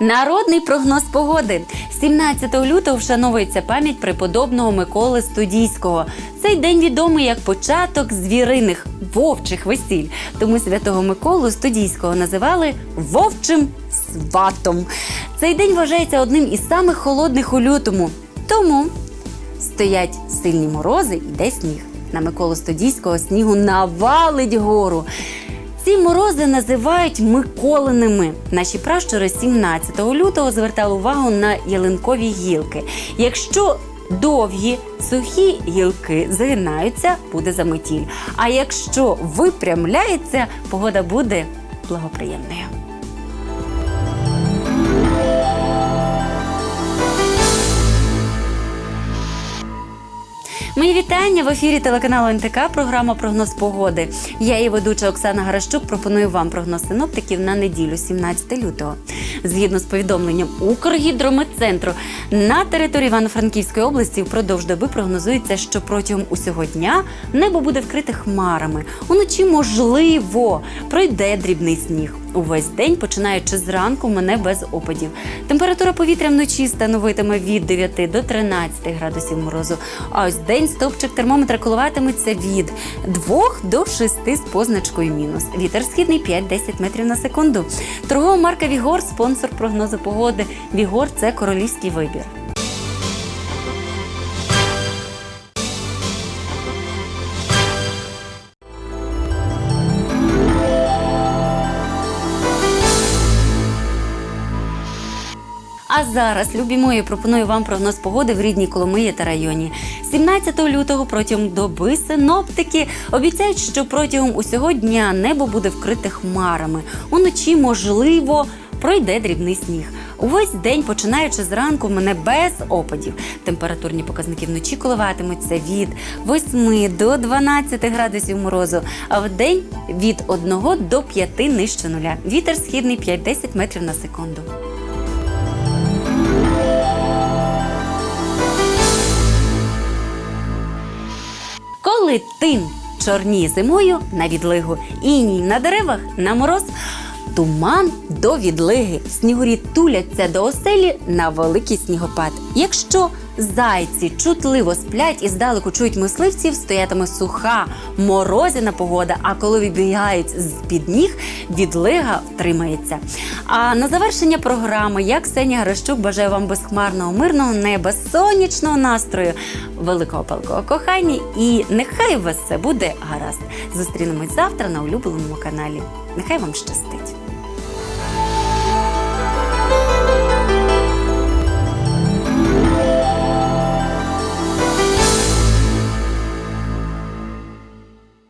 Народний прогноз погоди. 17 лютого вшановується пам'ять преподобного Миколи Студійського. Цей день відомий як початок звіриних вовчих весіль. Тому святого Миколу Студійського називали вовчим сватом. Цей день вважається одним із самих холодних у лютому. Тому стоять сильні морози, іде сніг. На Миколу Студійського снігу навалить гору. Ці морози називають Миколиними. Наші пращури 17 лютого звертали увагу на ялинкові гілки. Якщо довгі сухі гілки згинаються, буде заметіль. А якщо випрямляється, погода буде благоприємною. Мої вітання в ефірі телеканалу НТК. Програма Прогноз погоди. Я і ведуча Оксана Гаращук пропоную вам прогноз синоптиків на неділю, 17 лютого. Згідно з повідомленням Укргідрометцентру, на території Івано-Франківської області впродовж доби прогнозується, що протягом усього дня небо буде вкрите хмарами. Уночі можливо пройде дрібний сніг. Увесь день, починаючи зранку, мене без опадів. Температура повітря вночі становитиме від 9 до 13 градусів морозу. А ось день стовпчик термометра коливатиметься від 2 до 6 з позначкою мінус. Вітер східний 5-10 метрів на секунду. Торгова марка Вігор спонсор прогнозу погоди. Вігор це королівський вибір. А зараз, любі мої, пропоную вам прогноз погоди в рідній Коломиї та районі. 17 лютого протягом доби синоптики обіцяють, що протягом усього дня небо буде вкрите хмарами. Уночі, можливо, пройде дрібний сніг. Увесь день, починаючи зранку, мене без опадів. Температурні показники вночі коливатимуться від 8 до 12 градусів морозу, а в день від 1 до 5 нижче нуля. Вітер східний 5-10 метрів на секунду. Коли тим Чорні зимою на відлигу, іній на деревах на мороз, туман до відлиги, снігурі туляться до оселі на великий снігопад. Якщо зайці чутливо сплять і здалеку чують мисливців, стоятиме суха морозяна погода. А коли вибігають з під ніг, відлига втримається. А на завершення програми я Ксенія Грищук бажаю вам безхмарного, мирного неба, сонячного настрою, великого палкого кохання і нехай у вас все буде гаразд. Зустрінемось завтра на улюбленому каналі. Нехай вам щастить!